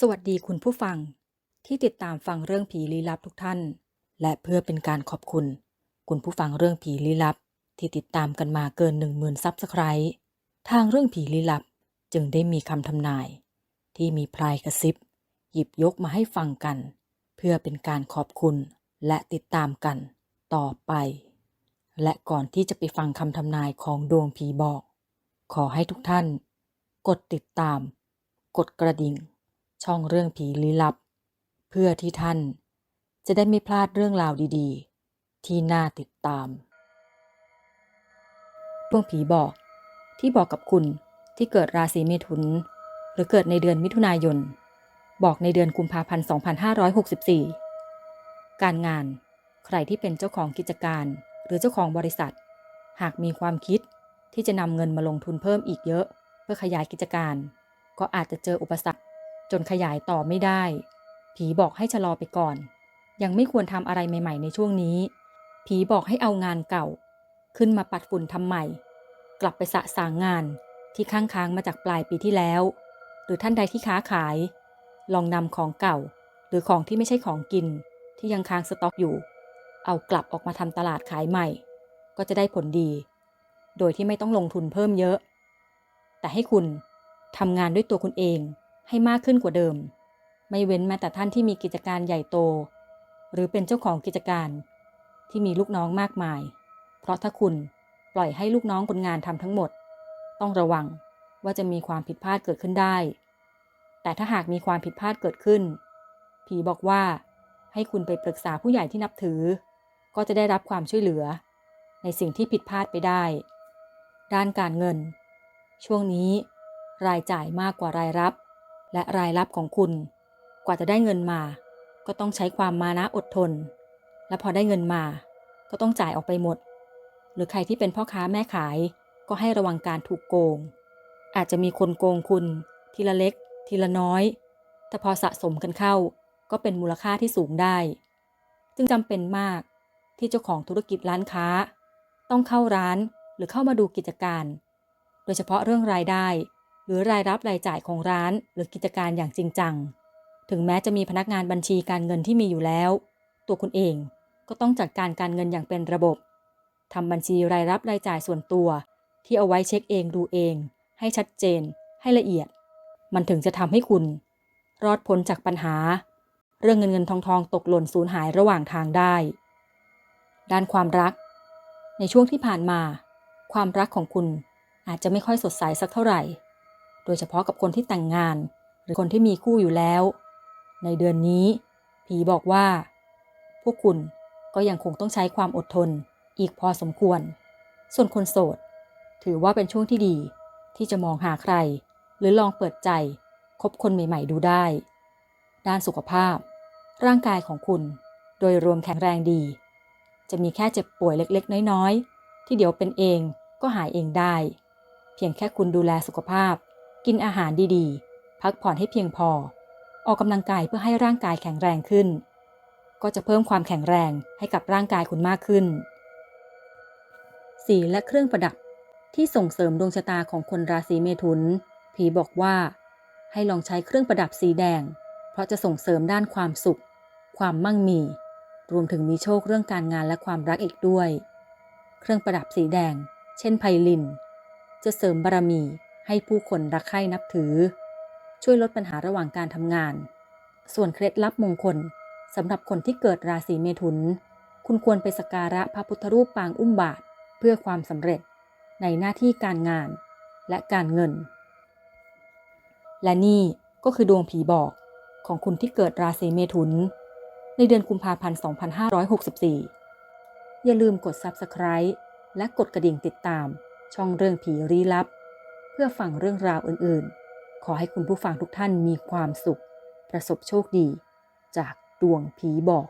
สวัสดีคุณผู้ฟัง ที่ติดตามฟังเรื่องผีลี้ลับทุกท่าน และเพื่อเป็นการขอบคุณ คุณผู้ฟังเรื่องผีลี้ลับ ที่ติดตามกันมาเกินหนึ่งหมื่นซับสไครต์ทางเรื่องผีลี้ลับจึงได้มีคำทำนาย ที่มีพลายกระซิบ หยิบยกมาให้ฟังกัน เพื่อเป็นการขอบคุณและติดตามกัน ต่อไป และก่อนที่จะไปฟังคำทำนายของดวงผีบอก ขอให้ทุกท่าน กดติดตาม กดกระดิ่ง ช่องเรื่องผีลี้ลับ เพื่อที่ท่านจะได้ไม่พลาดเรื่องราวดีๆ ที่น่าติดตามดวงผีบอกที่บอกกับคุณที่เกิดราศีเมถุน หรือเกิดในเดือนมิถุนายน บอกในเดือนกุมภาพันธ์ 2564 การงานใครที่เป็นเจ้าของกิจการหรือเจ้าของบริษัท หากมีความคิดที่จะนำเงินมาลงทุนเพิ่มอีกเยอะ เพื่อขยายกิจการ ก็อาจจะเจออุปสรรค จนขยายต่อไม่ได้ ผีบอกให้ชะลอไปก่อน ยังไม่ควรทำอะไรใหม่ ๆ ในช่วงนี้ ผีบอกให้เอางานเก่า ขึ้นมาปัดฝุ่นทำใหม่ กลับไปสะสางงานที่ค้างค้างมาจากปลายปีที่แล้ว หรือท่านใดที่ค้าขาย ลองนำของเก่า หรือของที่ไม่ใช่ของกิน ที่ยังค้างสต็อกอยู่ เอากลับออกมาทำตลาดขายใหม่ ก็จะได้ผลดี โดยที่ไม่ต้องลงทุนเพิ่มเยอะ แต่ให้คุณทำงานด้วยตัวคุณเอง ให้มากขึ้นกว่าเดิม ไม่เว้นแม้แต่ท่านที่มีกิจการใหญ่โต หรือเป็นเจ้าของกิจการที่มีลูกน้องมากมาย เพราะถ้าคุณปล่อยให้ลูกน้องคนงานทำทั้งหมด ต้องระวังว่าจะมีความผิดพลาดเกิดขึ้นได้ แต่ถ้าหากมีความผิดพลาดเกิดขึ้น ผีบอกว่าให้คุณไปปรึกษาผู้ใหญ่ที่นับถือ ก็จะได้รับความช่วยเหลือ ในสิ่งที่ผิดพลาดไปได้ ด้านการเงิน ช่วงนี้ รายจ่ายมากกว่ารายรับ และรายรับของคุณ กว่าจะได้เงินมา ก็ต้องใช้ความมานะอดทน และพอได้เงินมา ก็ต้องจ่ายออกไปหมด หรือใครที่เป็นพ่อค้าแม่ขายก็ให้ระวังการถูกโกง อาจจะมีคนโกงคุณ ทีละเล็ก ทีละน้อย แต่พอสะสมกันเข้า ก็เป็นมูลค่าที่สูงได้ จึงจำเป็นมากที่เจ้าของธุรกิจร้านค้า ต้องเข้าร้านหรือเข้ามาดูกิจการ โดยเฉพาะเรื่องรายได้ หรือรายรับรายจ่ายของร้านหรือกิจการอย่างจริงจัง ถึงแม้จะมีพนักงานบัญชีการเงินที่มีอยู่แล้ว ตัวคุณเองก็ต้องจัดการการเงินอย่างเป็นระบบทำบัญชีรายรับรายจ่ายส่วนตัว ที่เอาไว้เช็คเองดูเอง ให้ชัดเจน ให้ละเอียด มันถึงจะทำให้คุณ รอดพ้นจากปัญหา เรื่องเงินเงินทองทองตกหล่นสูญหายระหว่างทางได้ ด้านความรัก ในช่วงที่ผ่านมา ความรักของคุณอาจจะไม่ค่อยสดใสสักเท่าไหร่ โดยเฉพาะกับคนที่แต่งงาน หรือคนที่มีคู่อยู่แล้ว ในเดือนนี้ ผีบอกว่า พวกคุณก็ยังคงต้องใช้ความอดทนอีกพอสมควร ส่วนคนโสด ถือว่าเป็นช่วงที่ดี ที่จะมองหาใคร หรือลองเปิดใจ คบคนใหม่ ๆ ดูได้ ด้านสุขภาพ ร่างกายของคุณ โดยรวมแข็งแรงดี จะมีแค่เจ็บป่วยเล็ก ๆ น้อย ๆ ที่เดี๋ยวเป็นเองก็หายเองได้ เพียงแค่คุณดูแลสุขภาพ กินอาหารดีๆ พักผ่อนให้เพียงพอ ออกกำลังกายเพื่อให้ร่างกายแข็งแรงขึ้น ก็จะเพิ่มความแข็งแรงให้กับร่างกายคุณมากขึ้น สีและเครื่องประดับที่ส่งเสริมดวงชะตาของคนราศีเมถุน ผีบอกว่า ให้ลองใช้เครื่องประดับสีแดง เพราะจะส่งเสริมด้านความสุข ความมั่งมี รวมถึงมีโชคเรื่องการงานและความรักอีกด้วย เครื่องประดับสีแดง เช่นไพลิน จะเสริมบารมี ให้ผู้คนรักใคร่นับถือ ช่วยลดปัญหาระหว่างการทำงาน ส่วนเคล็ดลับมงคลสำหรับคนที่เกิดราศีเมถุน คุณควรไปสักการะพระพุทธรูปปางอุ้มบาทเพื่อความสำเร็จในหน้าที่การงานและการเงิน และนี่ก็คือดวงผีบอกของคุณที่เกิดราศีเมถุน ในเดือนกุมภาพันธ์ 2564 อย่าลืมกด Subscribe และกดกระดิ่งติดตามช่องเรื่องผีรีลับ พื่อฟังเรื่องราวอื่นๆ ขอให้คุณผู้ฟังทุกท่านมีความสุข ประสบโชคดี จากดวงผีบอก